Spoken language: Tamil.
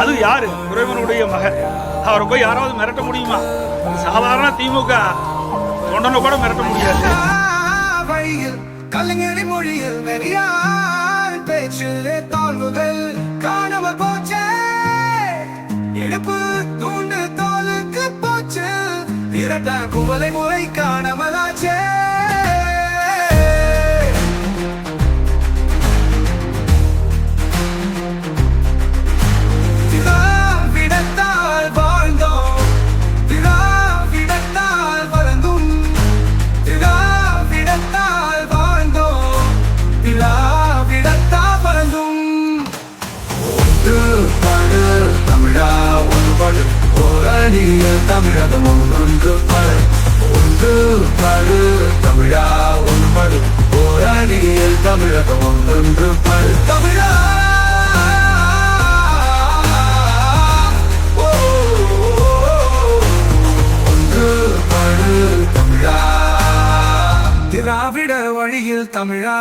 அது யாரு? துறைவனுடைய மகன். அவரை போய் யாராவது மிரட்ட முடியுமா? சாதாரண திமுக. தொண்டனை கூட மிரட்ட முடியாது. கலைஞரி மொழியில் வெறியால் பேச்சிலே தாழ்வுகள் காணாமல் போச்சே. இடுப்பு தூண்டு தோலுக்கு போச்சு. இரட்ட குவலை முறை காணாமலாச்சே. ஓரணிய தமிழகம் ஒன்று பாடு. தமிழா! ஒன்று பாடு. தமிழா! திராவிட வழியில் தமிழா.